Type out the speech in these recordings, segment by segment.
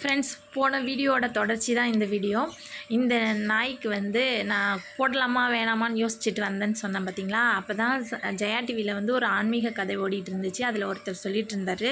Friends போன வீடியோவோட தொடர்ச்சி தான் இந்த வீடியோ. இந்த நாய்க்கு வந்து நான் போடலாமா வேணாமான்னு யோசிச்சுட்டு வந்தேன்னு சொன்னேன் பார்த்தீங்களா அப்போ தான் ஜெயா டிவியில் வந்து ஒரு ஆன்மீக கதை ஓடிட்டு இருந்துச்சு. அதில் ஒருத்தர் சொல்லிட்டு இருந்தார்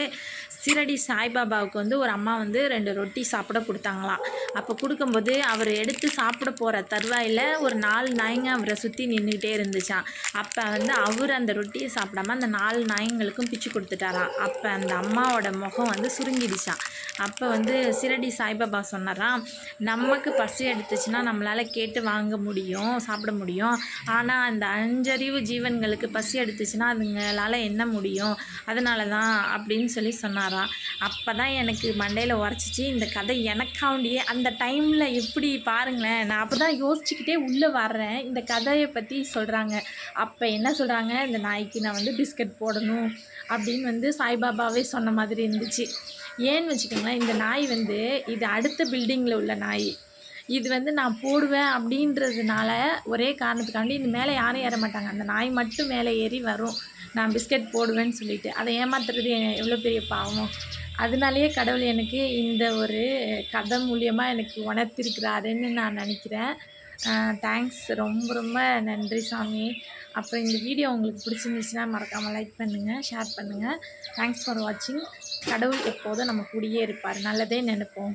சிரடி சாய்பாபாவுக்கு வந்து ஒரு அம்மா வந்து ரெண்டு ரொட்டி சாப்பிட கொடுத்தாங்களாம். அப்போ கொடுக்கும்போது அவர் எடுத்து சாப்பிட போகிற தருவாயில் ஒரு நாலு நாய்ங்க அவரை சுற்றி நின்றுக்கிட்டே இருந்துச்சான் அப்போ வந்து அவர் அந்த ரொட்டியை சாப்பிடாம அந்த நாலு நாய்ங்களுக்கும் பிச்சு கொடுத்துட்டாராம். அப்போ அந்த அம்மாவோட முகம் வந்து சுருங்கிடுச்சான் அப்போ வந்து சிரடி சாய்பாபா சொன்னாராம் நமக்கு பசி எடுத்துச்சுன்னா நம்மளால் கேட்டு வாங்க முடியும் சாப்பிட முடியும். ஆனால் அந்த அஞ்சறிவு ஜீவன்களுக்கு பசி எடுத்துச்சுன்னா அதுங்களால் என்ன முடியும்? அதனால தான் அப்படின்னு சொல்லி சொன்னாராம் அப்போ தான் எனக்கு மண்டையில் உரைச்சிச்சு. இந்த கதை எனக்காண்டியே அந்த டைமில் எப்படி பாருங்களேன் நான் அப்போ தான் யோசிச்சுக்கிட்டே உள்ளே வர்றேன். இந்த கதையை பற்றி சொல்கிறாங்க அப்போ என்ன சொல்கிறாங்க இந்த நாய்க்கு நான் வந்து பிஸ்கட் போடணும் அப்படின்னு வந்து சாய்பாபாவே சொன்ன மாதிரி இருந்துச்சு. ஏன்னு வச்சுக்கோங்களேன் இந்த நாய் வந்து இது அடுத்த பில்டிங்கில் உள்ள நாய். இது வந்து நான் போடுவேன் அப்படின்றதுனால ஒரே காரணத்துக்காண்டி இந்த மேலே யாரும் ஏற மாட்டாங்க. அந்த நாய் மட்டும் மேலே ஏறி வரும். நான் பிஸ்கட் போடுவேன்னு சொல்லிட்டு. அதை ஏமாத்துறது எவ்வளோ பெரிய பாவம்? அதனாலேயே கடவுள் எனக்கு இந்த ஒரு கதை மூலியமாக எனக்கு உணர்த்திருக்கிறாருன்னு நான் நினைக்கிறேன். தேங்க்ஸ் ரொம்ப ரொம்ப நன்றி சாமி. அப்புறம் இந்த வீடியோ உங்களுக்கு பிடிச்சிருந்துச்சுன்னா மறக்காமல் லைக் பண்ணுங்கள் ஷேர் பண்ணுங்கள் தேங்க்ஸ் ஃபார் வாட்சிங் கடவுள் எப்போதும் நம்ம கூடயே இருப்பார். நல்லதே நினைப்போம்.